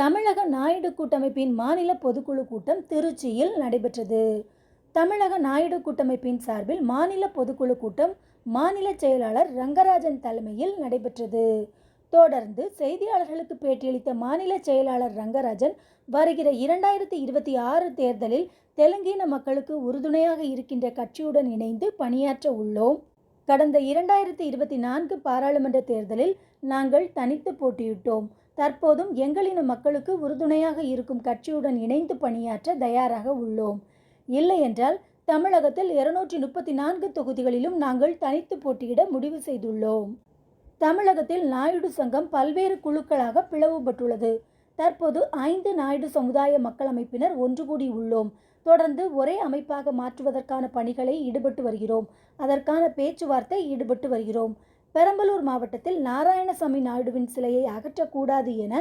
தமிழக நாயுடு கூட்டமைப்பின் மாநில பொதுக்குழு கூட்டம் திருச்சியில் நடைபெற்றது. தமிழக நாயுடு கூட்டமைப்பின் சார்பில் மாநில பொதுக்குழு கூட்டம் மாநில செயலாளர் ரங்கராஜன் தலைமையில் நடைபெற்றது. தொடர்ந்து செய்தியாளர்களுக்கு பேட்டியளித்த மாநில செயலாளர் ரங்கராஜன் வருகிற இரண்டாயிரத்தி இருபத்தி ஆறு தேர்தலில் தெலுங்கின மக்களுக்கு உறுதுணையாக இருக்கின்ற கட்சியுடன் இணைந்து பணியாற்ற உள்ளோம். கடந்த இரண்டாயிரத்தி இருபத்தி நான்கு பாராளுமன்ற தேர்தலில் நாங்கள் தனித்து போட்டியிட்டோம். தற்போதும் எங்களின மக்களுக்கு உறுதுணையாக இருக்கும் கட்சியுடன் இணைந்து பணியாற்ற தயாராக உள்ளோம். இல்லையென்றால் தமிழகத்தில் இருநூற்றி முப்பத்தி நான்கு தொகுதிகளிலும் நாங்கள் தனித்து போட்டியிட முடிவு செய்துள்ளோம். தமிழகத்தில் நாயுடு சங்கம் பல்வேறு குழுக்களாக பிளவுபட்டுள்ளது. தற்போது ஐந்து நாயுடு சமுதாய மக்கள் அமைப்பினர் ஒன்று கூடி உள்ளோம். தொடர்ந்து ஒரே அமைப்பாக மாற்றுவதற்கான பணிகளை ஈடுபட்டு வருகிறோம். அதற்கான பேச்சுவார்த்தை ஈடுபட்டு வருகிறோம். பெரம்பலூர் மாவட்டத்தில் நாராயணசாமி நாயுடுவின் சிலையை அகற்றக்கூடாது என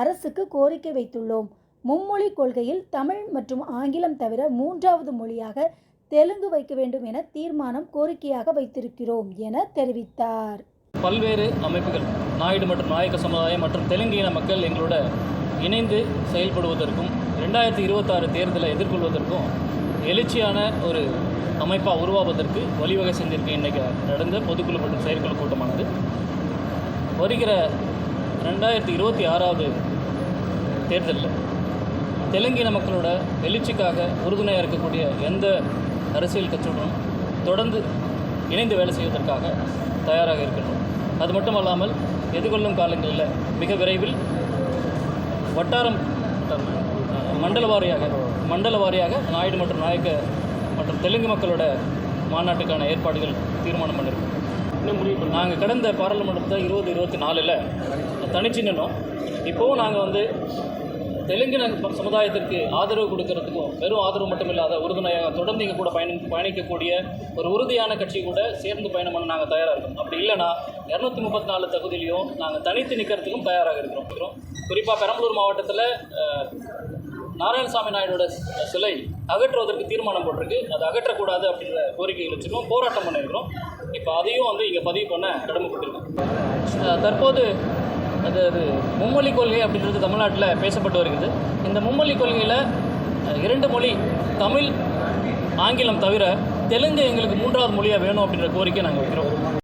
அரசுக்கு கோரிக்கை வைத்துள்ளோம். மும்மொழி கொள்கையில் தமிழ் மற்றும் ஆங்கிலம் தவிர மூன்றாவது மொழியாக தெலுங்கு வைக்க வேண்டும் என தீர்மானம் கோரிக்கையாக வைத்திருக்கிறோம் என தெரிவித்தார். பல்வேறு அமைப்புகள் நாயுடு மற்றும் நாயக்க சமுதாயம் மற்றும் தெலுங்கின மக்கள் எங்களோட இணைந்து செயல்படுவதற்கும் ரெண்டாயிரத்தி இருபத்தாறு தேர்தலை எதிர்கொள்வதற்கும் எழுச்சியான ஒரு அமைப்பாக உருவாவதற்கு வழிவகை செஞ்சிருக்கு இன்றைக்கி நடந்த பொதுக்குழு மற்றும் செயற்குழு கூட்டமானது. வருகிற ரெண்டாயிரத்தி இருபத்தி ஆறாவது தேர்தலில் தெலுங்கின மக்களோட எழுச்சிக்காக உறுதுணையாக இருக்கக்கூடிய எந்த அரசியல் கட்சியுடனும் தொடர்ந்து இணைந்து வேலை செய்வதற்காக தயாராக இருக்கின்றோம். அது மட்டுமல்லாமல் எதிர்கொள்ளும் காலங்களில் மிக விரைவில் வட்டாரம் மண்டல வாரியாக மண்டல வாரியாக நாயுடு மற்றும் நாயக்க மற்றும் தெலுங்கு மக்களோட மாநாட்டுக்கான ஏற்பாடுகள் தீர்மானம் பண்ணியிருக்கோம் இன்னும் முடிவு நாங்கள் கடந்த பாராளுமன்றத்தில் இருபது இருபத்தி நாலில் தனிச்சு நின்னோம். இப்போவும் நாங்கள் வந்து தெலுங்கின சமுதாயத்திற்கு ஆதரவு கொடுக்கறதுக்கும் வெறும் ஆதரவு மட்டும் இல்லாத உறுதுணையாக தொடர்ந்து இங்கே கூட பயணி பயணிக்கக்கூடிய ஒரு உறுதியான கட்சி கூட சேர்ந்து பயணம் பண்ண நாங்கள் தயாராக இருக்கோம். அப்படி இல்லைன்னா இரநூத்தி முப்பத்தி நாலு தொகுதியிலையும் நாங்கள் தனித்து நிற்கிறதுக்கும் தயாராக இருக்கிறோம். குறிப்பாக பெரம்பலூர் மாவட்டத்தில் நாராயணசாமி நாயுடோட சிலை அகற்றுவதற்கு தீர்மானம் போட்டிருக்கு. அது அகற்றக்கூடாது அப்படின்ற கோரிக்கைகள் வச்சுருக்கோம். போராட்டம் பண்ணியிருக்கிறோம். இப்போ அதையும் வந்து இங்கே பதிவு பண்ண கடமைப்பட்டிருக்கோம். தற்போது அதாவது மும்மொழி கொள்கை அப்படின்றது தமிழ்நாட்டில் பேசப்பட்டு வருகிறது. இந்த மும்மொழி கொள்கையில் இரண்டு மொழி தமிழ் ஆங்கிலம் தவிர தெலுங்கு எங்களுக்கு மூன்றாவது மொழியாக வேணும் அப்படின்ற கோரிக்கை நாங்கள் வைக்கிறோம்.